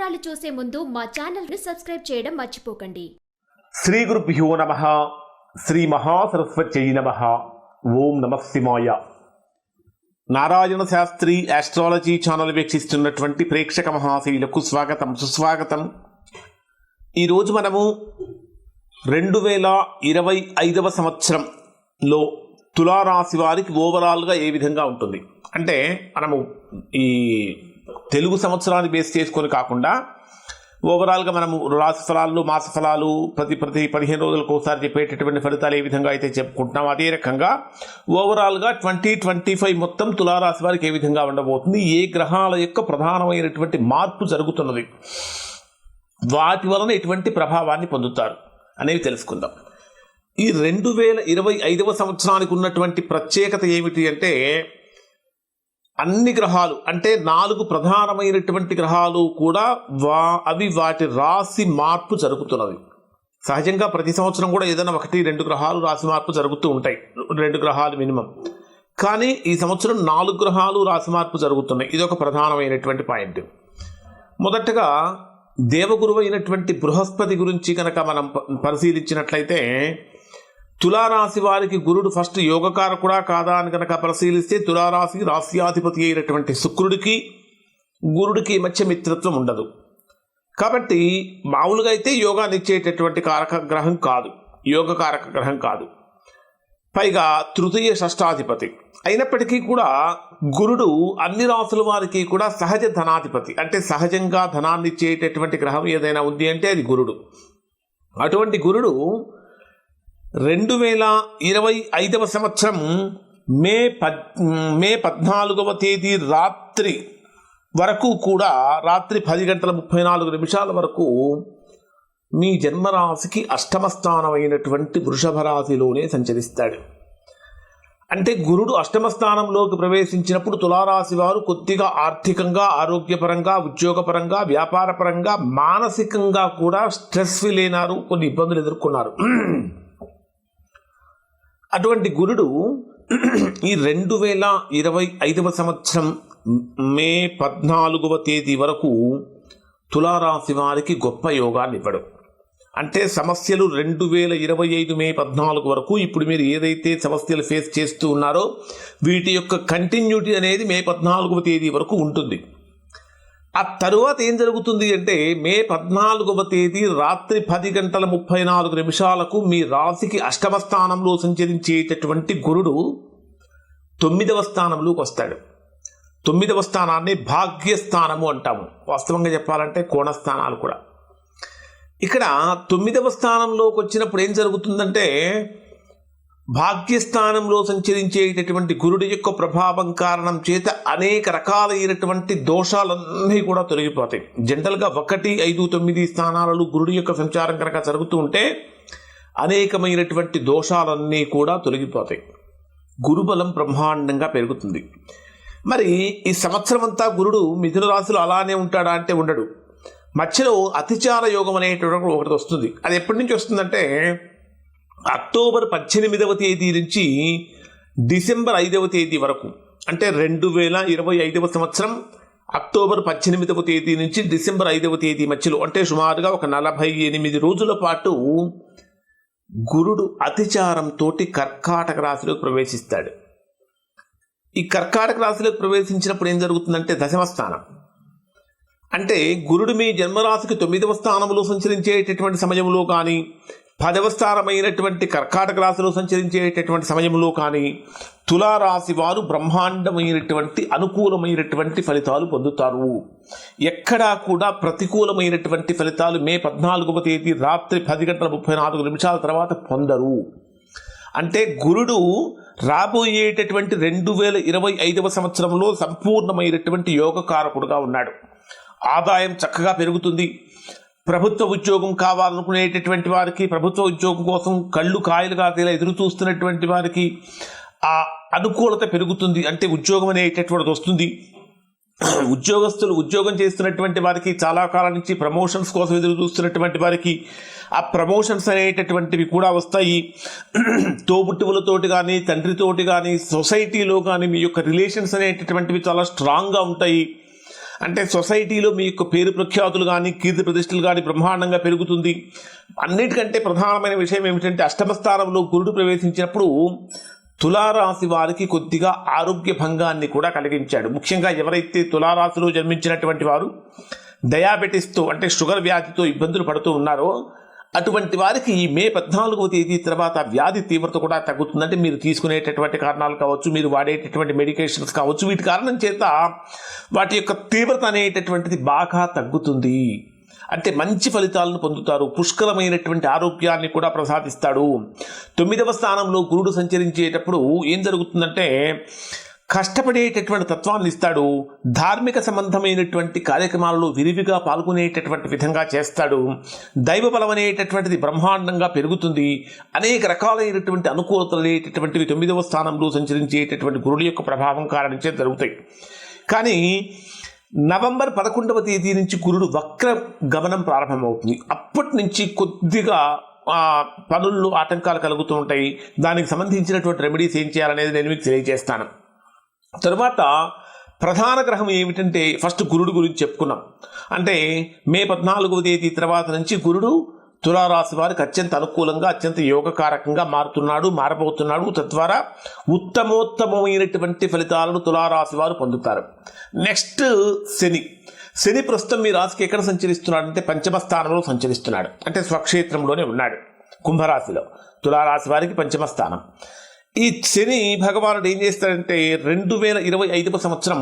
వివరాలు చూసే ముందు మా ఛానల్ని సబ్స్క్రైబ్ చేయడం మర్చిపోకండి. శ్రీ గురుభ్యో నమ. శ్రీ మహాసరస్వత్యై నమ. ఓం నమ శివాయ. నారాయణ శాస్త్రి ఆస్ట్రాలజీ ఛానల్ వీక్షిస్తున్నటువంటి ప్రేక్షక మహాశైలకు స్వాగతం సుస్వాగతం. ఈరోజు మనము రెండు వేల ఇరవై ఐదవ సంవత్సరంలో తులారాశి వారికి ఓవరాల్గా ఏ విధంగా ఉంటుంది? అంటే మనము ఈ తెలుగు సంవత్సరాన్ని బేస్ చేసుకొని కాకుండా ఓవరాల్గా మనము రాశి ఫలాలు మాస ఫలాలు ప్రతి ప్రతి పదిహేను రోజులకు ఒకసారి చెప్పేటటువంటి ఫలితాలు ఏ విధంగా అయితే చెప్పుకుంటున్నాం అదే రకంగా ఓవరాల్గా ట్వంటీ ట్వంటీ ఫైవ్ మొత్తం తులారాశి వారికి ఏ విధంగా ఉండబోతుంది ఏ గ్రహాల యొక్క ప్రధానమైనటువంటి మార్పు జరుగుతున్నది వాటి వలన ఎటువంటి ప్రభావాన్ని పొందుతారు అనేవి తెలుసుకుందాం. ఈ రెండు వేల ఇరవై ఐదవ సంవత్సరానికి ఉన్నటువంటి ప్రత్యేకత ఏమిటి అంటే అన్ని గ్రహాలు అంటే నాలుగు ప్రధానమైనటువంటి గ్రహాలు కూడా వా అవి వాటి రాశి మార్పు జరుగుతున్నవి. సహజంగా ప్రతి సంవత్సరం కూడా ఏదైనా ఒకటి రెండు గ్రహాలు రాశి మార్పు జరుగుతూ ఉంటాయి. రెండు గ్రహాలు మినిమం. కానీ ఈ సంవత్సరం నాలుగు గ్రహాలు రాశి మార్పు జరుగుతున్నాయి. ఇది ఒక ప్రధానమైనటువంటి పాయింట్. మొదటగా దేవగురు అయినటువంటి బృహస్పతి గురించి కనుక మనం పరిశీలించినట్లయితే తులారాశి వారికి గురుడు ఫస్ట్ యోగకారకుడా కాదా అని కనుక పరిశీలిస్తే తులారాశి రాశ్యాధిపతి అయినటువంటి శుక్రుడికి గురుడికి మధ్య మిత్రత్వం ఉండదు. కాబట్టి మామూలుగా అయితే యోగాన్ని ఇచ్చేటటువంటి కారక గ్రహం కాదు. యోగ కారక గ్రహం కాదు. పైగా తృతీయ షష్టాధిపతి. అయినప్పటికీ కూడా గురుడు అన్ని రాసుల వారికి కూడా సహజ ధనాధిపతి. అంటే సహజంగా ధనాన్ని ఇచ్చేటటువంటి గ్రహం ఏదైనా ఉంది అంటే అది గురుడు. అటువంటి గురుడు రెండు వేల ఇరవై ఐదవ సంవత్సరం మే పద్ మే పద్నాలుగవ తేదీ రాత్రి వరకు కూడా రాత్రి పది గంటల ముప్పై నాలుగు నిమిషాల వరకు మీ జన్మరాశికి అష్టమ స్థానమైనటువంటి వృషభ రాశిలోనే సంచరిస్తాడు. అంటే గురుడు అష్టమ స్థానంలోకి ప్రవేశించినప్పుడు తులారాశి వారు కొద్దిగా ఆర్థికంగా ఆరోగ్యపరంగా ఉద్యోగపరంగా వ్యాపారపరంగా మానసికంగా కూడా స్ట్రెస్ ఫీల్ అయినారు కొన్ని ఇబ్బందులు ఎదుర్కొన్నారు. అటువంటి గురుడు ఈ రెండు వేల ఇరవై ఐదవ సంవత్సరం మే పద్నాలుగవ తేదీ వరకు తులారాశి వారికి గొప్ప యోగాన్ని ఇవ్వడు. అంటే సమస్యలు రెండు వేల ఇరవై ఐదు మే పద్నాలుగు వరకు ఇప్పుడు మీరు ఏదైతే సమస్యలు ఫేస్ చేస్తూ ఉన్నారో వీటి యొక్క కంటిన్యూటీ అనేది మే పద్నాలుగవ తేదీ వరకు ఉంటుంది. ఆ తరువాత ఏం జరుగుతుంది అంటే మే పద్నాలుగవ తేదీ రాత్రి పది గంటల ముప్పై నాలుగు నిమిషాలకు మీ రాశికి అష్టమ స్థానంలో సంచరించేటటువంటి గురుడు తొమ్మిదవ స్థానంలోకి వస్తాడు. తొమ్మిదవ స్థానాన్ని భాగ్యస్థానము అంటాము. వాస్తవంగా చెప్పాలంటే కోణస్థానాలు కూడా. ఇక్కడ తొమ్మిదవ స్థానంలోకి వచ్చినప్పుడు ఏం జరుగుతుందంటే భాగ్యస్థానంలో సంచరించేటటువంటి గురుడి యొక్క ప్రభావం కారణం చేత అనేక రకాలైనటువంటి దోషాలన్నీ కూడా తొలగిపోతాయి. జనరల్గా ఒకటి ఐదు తొమ్మిది స్థానాలలో గురుడి యొక్క సంచారం కనుక జరుగుతూ ఉంటే అనేకమైనటువంటి దోషాలన్నీ కూడా తొలగిపోతాయి. గురుబలం బ్రహ్మాండంగా పెరుగుతుంది. మరి ఈ సంవత్సరం అంతా గురుడు మిథున రాశిలో అలానే ఉంటాడా అంటే ఉండడు. మధ్యలో అతిచార యోగం అనేటువంటి ఒకటి వస్తుంది. అది ఎప్పటి నుంచి వస్తుందంటే అక్టోబర్ పద్దెనిమిదవ తేదీ నుంచి డిసెంబర్ ఐదవ తేదీ వరకు అంటే రెండు వేల ఇరవై ఐదవ సంవత్సరం అక్టోబర్ పద్దెనిమిదవ తేదీ నుంచి డిసెంబర్ ఐదవ తేదీ మధ్యలో అంటే సుమారుగా ఒక నలభై ఎనిమిది రోజుల పాటు గురుడు అతిచారంతో కర్కాటక రాశిలోకి ప్రవేశిస్తాడు. ఈ కర్కాటక రాశిలోకి ప్రవేశించినప్పుడు ఏం జరుగుతుందంటే దశమ స్థానం అంటే గురుడు మీ జన్మరాశికి తొమ్మిదవ స్థానంలో సంచరించేటటువంటి సమయంలో కానీ పదవ స్థానమైనటువంటి కర్కాటక రాశిలో సంచరించేటటువంటి సమయంలో కానీ తులారాశి వారు బ్రహ్మాండమైనటువంటి అనుకూలమైనటువంటి ఫలితాలు పొందుతారు. ఎక్కడా కూడా ప్రతికూలమైనటువంటి ఫలితాలు మే పద్నాలుగవ తేదీ రాత్రి పది గంటల ముప్పై నాలుగు నిమిషాల తర్వాత పొందరు. అంటే గురుడు రాబోయేటటువంటి రెండు వేల ఇరవై ఐదవ సంవత్సరంలో సంపూర్ణమైనటువంటి యోగకారకుడుగా ఉన్నాడు. ఆదాయం చక్కగా పెరుగుతుంది. ప్రభుత్వ ఉద్యోగం కావాలనుకునేటటువంటి వారికి ప్రభుత్వ ఉద్యోగం కోసం కళ్ళు కాయలు కాదేలా ఎదురు చూస్తున్నటువంటి వారికి ఆ అనుకూలత పెరుగుతుంది. అంటే ఉద్యోగం అనేటటువంటిది వస్తుంది. ఉద్యోగస్తులు ఉద్యోగం చేస్తున్నటువంటి వారికి చాలా కాలం నుంచి ప్రమోషన్స్ కోసం ఎదురు చూస్తున్నటువంటి వారికి ఆ ప్రమోషన్స్ అనేటటువంటివి కూడా వస్తాయి. తోబుట్టువులతోటి కానీ తండ్రితోటి కానీ సొసైటీలో కానీ మీ యొక్క రిలేషన్స్ అనేటటువంటివి చాలా స్ట్రాంగ్గా ఉంటాయి. అంటే సొసైటీలో మీ యొక్క పేరు ప్రఖ్యాతులు కానీ కీర్తి ప్రతిష్టలు కానీ బ్రహ్మాండంగా పెరుగుతుంది. అన్నిటికంటే ప్రధానమైన విషయం ఏమిటంటే అష్టమ స్థానంలో గురుడు ప్రవేశించినప్పుడు తులారాశి వారికి కొద్దిగా ఆరోగ్య భంగాన్ని కూడా కలిగించాడు. ముఖ్యంగా ఎవరైతే తులారాశిలో జన్మించినటువంటి వారు డయాబెటీస్తో అంటే షుగర్ వ్యాధితో ఇబ్బందులు పడుతూ ఉన్నారో అటువంటి వారికి ఈ మే పద్నాలుగవ తేదీ తర్వాత వ్యాధి తీవ్రత కూడా తగ్గుతుందంటే మీరు తీసుకునేటటువంటి కారణాలు కావచ్చు మీరు వాడేటటువంటి మెడికేషన్స్ కావచ్చు వీటి కారణం చేత వాటి యొక్క తీవ్రత అనేటటువంటిది బాగా తగ్గుతుంది. అంటే మంచి ఫలితాలను పొందుతారు. పుష్కలమైనటువంటి ఆరోగ్యాన్ని కూడా ప్రసాదిస్తాడు. తొమ్మిదవ స్థానంలో గురుడు సంచరించేటప్పుడు ఏం జరుగుతుందంటే కష్టపడేటటువంటి తత్వాన్ని ఇస్తాడు ధార్మిక సంబంధమైనటువంటి కార్యక్రమాలలో విరివిగా పాల్గొనేటటువంటి విధంగా చేస్తాడు దైవ బలం అనేటటువంటిది బ్రహ్మాండంగా పెరుగుతుంది అనేక రకాలైనటువంటి అనుకూలతలు అనేటటువంటివి తొమ్మిదవ స్థానంలో సంచరించేటటువంటి గురుడు యొక్క ప్రభావం కారణించే జరుగుతాయి. కానీ నవంబర్ పదకొండవ తేదీ నుంచి గురుడు వక్ర గమనం ప్రారంభమవుతుంది. అప్పటి నుంచి కొద్దిగా పనుల్లో ఆటంకాలు కలుగుతూ ఉంటాయి. దానికి సంబంధించినటువంటి రెమెడీస్ ఏం చేయాలనేది నేను మీకు తెలియజేస్తాను. తరువాత ప్రధాన గ్రహం ఏమిటంటే ఫస్ట్ గురుడు గురించి చెప్పుకున్నాం. అంటే మే పద్నాలుగవ తేదీ తర్వాత నుంచి గురుడు తులారాశి వారికి అత్యంత అనుకూలంగా అత్యంత యోగకారకంగా మారుతున్నాడు మారబోతున్నాడు. తద్వారా ఉత్తమోత్తమమైనటువంటి ఫలితాలను తులారాశి వారు పొందుతారు. నెక్స్ట్ శని. శని ప్రస్తుతం మీ రాశికి ఎక్కడ సంచరిస్తున్నాడంటే పంచమ స్థానంలో సంచరిస్తున్నాడు. అంటే స్వక్షేత్రంలోనే ఉన్నాడు కుంభరాశిలో. తులారాశి వారికి పంచమ స్థానం. ఈ శని భగవానుడు ఏం చేస్తాడంటే రెండు వేల ఇరవై ఐదవ సంవత్సరం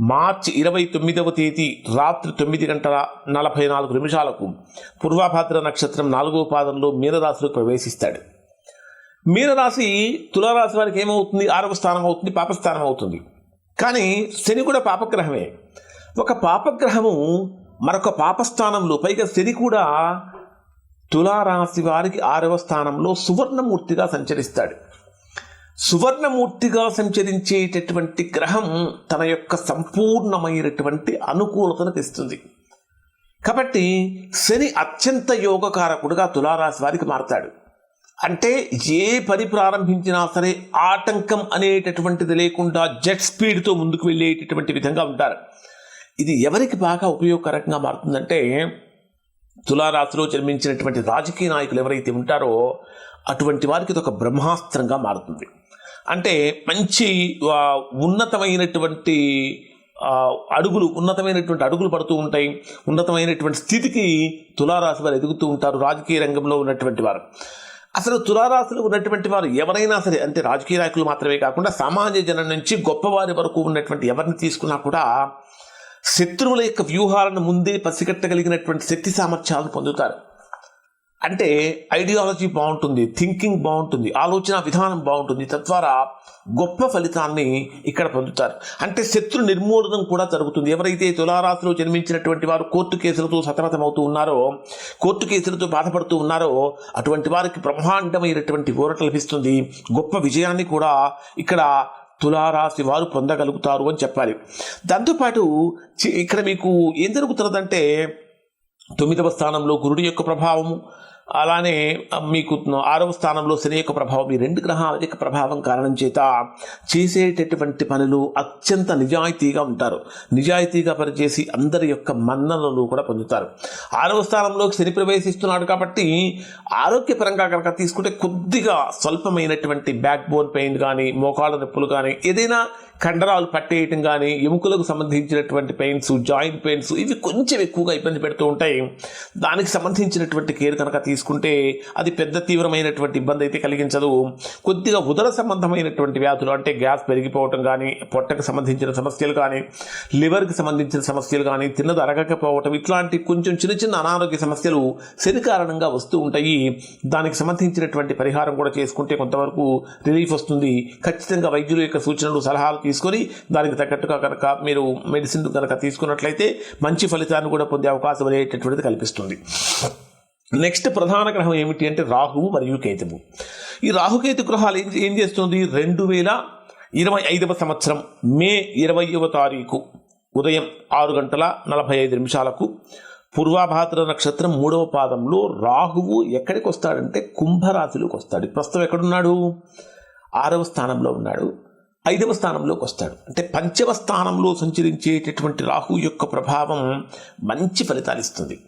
మార్చి ఇరవై తొమ్మిదవ తేదీ రాత్రి తొమ్మిది గంటల నలభై నాలుగు నిమిషాలకు పూర్వభాద్ర నక్షత్రం నాలుగవ పాదంలో మీనరాశిలో ప్రవేశిస్తాడు. మీనరాశి తులారాశి వారికి ఏమవుతుంది? ఆరవ స్థానం అవుతుంది పాపస్థానం అవుతుంది. కానీ శని కూడా పాపగ్రహమే. ఒక పాపగ్రహము మరొక పాపస్థానంలో పైగా శని కూడా తులారాశి వారికి ఆరవ స్థానంలో సువర్ణమూర్తిగా సంచరిస్తాడు. సువర్ణమూర్తిగా సంచరించేటటువంటి గ్రహం తన యొక్క సంపూర్ణమైనటువంటి అనుకూలతను తెస్తుంది. కాబట్టి శని అత్యంత యోగకారకుడుగా తులారాశి వారికి మారతాడు. అంటే ఏ పని ప్రారంభించినా సరే ఆటంకం అనేటటువంటిది లేకుండా జెట్ స్పీడ్తో ముందుకు వెళ్ళేటటువంటి విధంగా ఉంటారు. ఇది ఎవరికి బాగా ఉపయోగకరంగా మారుతుందంటే తులారాశిలో జన్మించినటువంటి రాజకీయ నాయకులు ఎవరైతే ఉంటారో అటువంటి వారికి ఇది ఒక బ్రహ్మాస్త్రంగా మారుతుంది. అంటే మంచి ఉన్నతమైనటువంటి అడుగులు ఉన్నతమైనటువంటి అడుగులు పడుతూ ఉంటాయి. ఉన్నతమైనటువంటి స్థితికి తులారాశి వారు ఎదుగుతూ ఉంటారు రాజకీయ రంగంలో ఉన్నటువంటి వారు. అసలు తులారాశులు ఉన్నటువంటి వారు ఎవరైనా సరే అంటే రాజకీయ నాయకులు మాత్రమే కాకుండా సామాన్య జనం నుంచి గొప్పవారి వరకు ఉన్నటువంటి ఎవరిని తీసుకున్నా కూడా శత్రువుల యొక్క వ్యూహాలను ముందే పసిగట్టగలిగినటువంటి శక్తి సామర్థ్యాలను పొందుతారు. అంటే ఐడియాలజీ బాగుంటుంది థింకింగ్ బాగుంటుంది ఆలోచన విధానం బాగుంటుంది తద్వారా గొప్ప ఫలితాన్ని ఇక్కడ పొందుతారు. అంటే శత్రు నిర్మూలనం కూడా జరుగుతుంది. ఎవరైతే తులారాశిలో జన్మించినటువంటి వారు కోర్టు కేసులతో సతమతమవుతూ ఉన్నారో కోర్టు కేసులతో బాధపడుతూ ఉన్నారో అటువంటి వారికి బ్రహ్మాండమైనటువంటి ఊరట లభిస్తుంది. గొప్ప విజయాన్ని కూడా ఇక్కడ తులారాశి వారు పొందగలుగుతారు అని చెప్పాలి. దాంతోపాటు ఇక్కడ మీకు ఏం జరుగుతున్నదంటే తొమ్మిదవ స్థానంలో గురుడి యొక్క ప్రభావము అలానే మీకు ఆరవ స్థానంలో శని యొక్క ప్రభావం ఈ రెండు గ్రహాల యొక్క ప్రభావం కారణం చేత చేసేటటువంటి పనులు అత్యంత నిజాయితీగా ఉంటారు. నిజాయితీగా పనిచేసి అందరి యొక్క మన్ననలు కూడా పొందుతారు. ఆరవ స్థానంలోకి శని ప్రవేశిస్తున్నాడు కాబట్టి ఆరోగ్యపరంగా కనుక తీసుకుంటే కొద్దిగా స్వల్పమైనటువంటి బ్యాక్ బోన్ పెయిన్ కానీ మోకాళ్ళ నొప్పులు కానీ ఏదైనా కండరాలు పట్టేయటం కానీ ఎముకలకు సంబంధించినటువంటి పెయిన్స్ జాయింట్ పెయిన్స్ ఇవి కొంచెం ఎక్కువగా ఇబ్బంది పెడుతూ ఉంటాయి. దానికి సంబంధించినటువంటి కేర్ కనుక తీసుకుంటే అది పెద్ద తీవ్రమైనటువంటి ఇబ్బంది అయితే కలిగించదు. కొద్దిగా ఉదర సంబంధమైనటువంటి వ్యాధులు అంటే గ్యాస్ పెరిగిపోవటం కానీ పొట్టకు సంబంధించిన సమస్యలు కానీ లివర్కి సంబంధించిన సమస్యలు కానీ తిన్నది అరగకపోవటం ఇట్లాంటి కొంచెం చిన్న చిన్న అనారోగ్య సమస్యలు శని కారణంగా వస్తూ ఉంటాయి. దానికి సంబంధించినటువంటి పరిహారం కూడా చేసుకుంటే కొంతవరకు రిలీఫ్ వస్తుంది. ఖచ్చితంగా వైద్యుల యొక్క సూచనలు సలహాలు తీసుకొని దానికి తగ్గట్టుగా కనుక మీరు మెడిసిన్ కనుక తీసుకున్నట్లయితే మంచి ఫలితాన్ని కూడా పొందే అవకాశం అనేటటువంటిది కల్పిస్తుంది. నెక్స్ట్ ప్రధాన గ్రహం ఏమిటి అంటే రాహువు మరియు కేతువు. ఈ రాహుకేతు గ్రహాలు ఏం ఏం చేస్తుంది? రెండు వేల ఇరవై ఐదవ సంవత్సరం మే ఇరవైవ తారీఖు ఉదయం ఆరు గంటల నలభై ఐదు నిమిషాలకు పూర్వాభాద్ర నక్షత్రం మూడవ పాదంలో రాహువు ఎక్కడికి వస్తాడంటే కుంభరాశిలోకి వస్తాడు. ప్రస్తుతం ఎక్కడున్నాడు? ఆరవ స్థానంలో ఉన్నాడు. ఐదవ స్థానంలోకి వస్తాడు. అంటే పంచమ స్థానంలో సంచరించేటటువంటి రాహు యొక్క ప్రభావం మంచి ఫలితాలు ఇస్తుంది.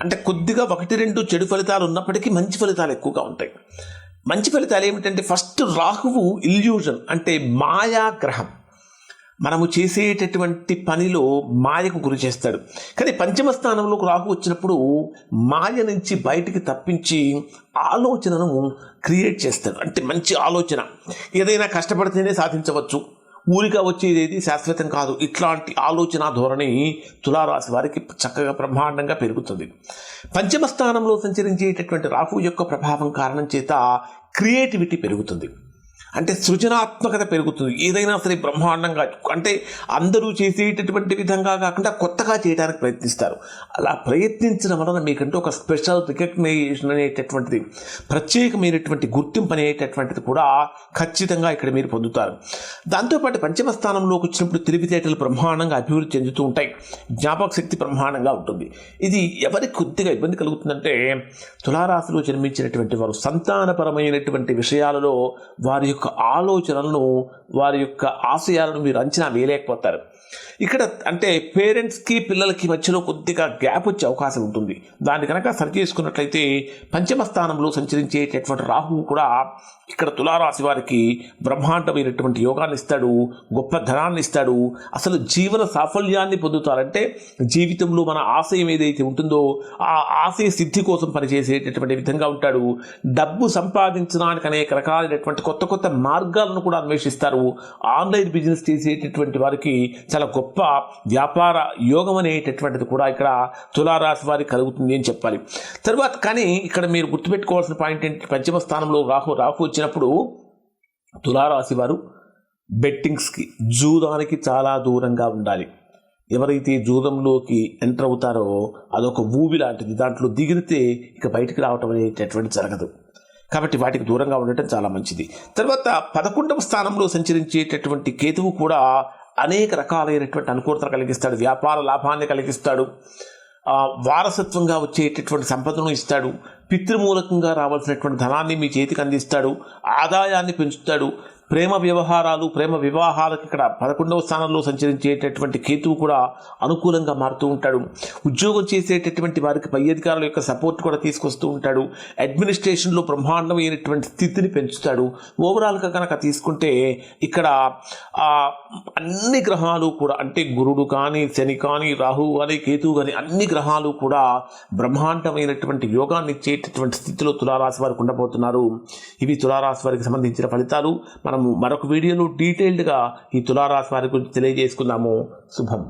అంటే కొద్దిగా ఒకటి రెండు చెడు ఫలితాలు ఉన్నప్పటికీ మంచి ఫలితాలు ఎక్కువగా ఉంటాయి. మంచి ఫలితాలు ఏమిటంటే ఫస్ట్ రాహువు ఇల్యూజన్ అంటే మాయా గ్రహం మనము చేసేటటువంటి పనిలో మాయకు గురి చేస్తాడు. కానీ పంచమ స్థానంలోకి రాహు వచ్చినప్పుడు మాయ నుంచి బయటికి తప్పించి ఆలోచనను క్రియేట్ చేస్తాడు. అంటే మంచి ఆలోచన. ఏదైనా కష్టపడితేనే సాధించవచ్చు. ఊరిగా వచ్చేది శాశ్వతం కాదు. ఇట్లాంటి ఆలోచన ధోరణి తులారాశి వారికి చక్కగా బ్రహ్మాండంగా పెరుగుతుంది. పంచమ స్థానంలో సంచరించేటటువంటి రాహు యొక్క ప్రభావం కారణం చేత క్రియేటివిటీ పెరుగుతుంది. అంటే సృజనాత్మకత పెరుగుతుంది. ఏదైనా సరే బ్రహ్మాండంగా అంటే అందరూ చేసేటటువంటి విధంగా కాకుండా కొత్తగా చేయడానికి ప్రయత్నిస్తారు. అలా ప్రయత్నించడం వలన మీకంటూ ఒక స్పెషల్ రికగ్నైజేషన్ అనేటటువంటిది ప్రత్యేకమైనటువంటి గుర్తింపు అనేటటువంటిది కూడా ఖచ్చితంగా ఇక్కడ మీరు పొందుతారు. దాంతోపాటు పంచమ స్థానంలోకి వచ్చినప్పుడు తెలివితేటలు బ్రహ్మాండంగా అభివృద్ధి చెందుతూ ఉంటాయి. జ్ఞాపక శక్తి బ్రహ్మాండంగా ఉంటుంది. ఇది ఎవరికి కొద్దిగా ఇబ్బంది కలుగుతుందంటే తులారాశిలో జన్మించినటువంటి వారు సంతానపరమైనటువంటి విషయాలలో వారి యొక్క ఆలోచనలను వారి యొక్క ఆశయాలను మీరు అంచనా వేయలేకపోతారు. ఇక్కడ అంటే పేరెంట్స్కి పిల్లలకి మధ్యలో కొద్దిగా గ్యాప్ వచ్చే అవకాశం ఉంటుంది. దాన్ని కనుక సరి చేసుకున్నట్లయితే పంచమ స్థానంలో సంచరించేటటువంటి రాహువు కూడా ఇక్కడ తులారాశి వారికి బ్రహ్మాండమైనటువంటి యోగాన్ని ఇస్తాడు గొప్ప ధనాన్ని ఇస్తాడు అసలు జీవన సాఫల్యాన్ని పొందుతారంటే జీవితంలో మన ఆశయం ఏదైతే ఉంటుందో ఆ ఆశయ సిద్ధి కోసం పనిచేసేటటువంటి విధంగా ఉంటాడు. డబ్బు సంపాదించడానికి అనేక రకాలైనటువంటి కొత్త కొత్త మార్గాలను కూడా అన్వేషిస్తారు. ఆన్లైన్ బిజినెస్ చేసేటటువంటి వారికి చాలా గొప్ప వ్యాపార యోగం అనేటటువంటిది కూడా ఇక్కడ తులారాశి వారికి కలుగుతుంది అని చెప్పాలి. తర్వాత కానీ ఇక్కడ మీరు గుర్తుపెట్టుకోవాల్సిన పాయింట్ ఏంటి? పంచమ స్థానంలో రాహు రాహు వచ్చినప్పుడు తులారాశి వారు బెట్టింగ్స్కి జూదానికి చాలా దూరంగా ఉండాలి. ఎవరైతే జూదంలోకి ఎంటర్ అవుతారో అదొక ఊబి లాంటిది. దాంట్లో దిగిరితే ఇక బయటికి రావటం అనేటటువంటి జరగదు. కాబట్టి వాటికి దూరంగా ఉండటం చాలా మంచిది. తర్వాత పదకొండవ స్థానంలో సంచరించేటటువంటి కేతువు కూడా అనేక రకాలైనటువంటి అనుకూలతలు కలిగిస్తాడు. వ్యాపార లాభాన్ని కలిగిస్తాడు. వారసత్వంగా వచ్చేటటువంటి సంపదను ఇస్తాడు. పితృమూలకంగా రావాల్సినటువంటి ధనాన్ని మీ చేతికి అందిస్తాడు ఆదాయాన్ని పెంచుతాడు ప్రేమ వ్యవహారాలు ప్రేమ వివాహాలకు ఇక్కడ పదకొండవ స్థానంలో సంచరించేటటువంటి కేతువు కూడా అనుకూలంగా మారుతూ ఉంటాడు. ఉద్యోగం చేసేటటువంటి వారికి పై అధికారుల యొక్క సపోర్ట్ కూడా తీసుకొస్తూ ఉంటాడు. అడ్మినిస్ట్రేషన్లో బ్రహ్మాండమైనటువంటి స్థితిని పెంచుతాడు. ఓవరాల్గా కనుక తీసుకుంటే ఇక్కడ అన్ని గ్రహాలు కూడా అంటే గురుడు కానీ శని కానీ రాహు కానీ కేతువు కానీ అన్ని గ్రహాలు కూడా బ్రహ్మాండమైనటువంటి యోగాన్ని ఇచ్చేటటువంటి స్థితిలో తులారాశి వారికి ఉండబోతున్నారు. ఇవి తులారాశి వారికి సంబంధించిన ఫలితాలు. మనం మనము మరొక వీడియోలో డీటెయిల్డ్గా ఈ తులారాశి వారి గురించి తెలియజేసుకున్నాము శుభం.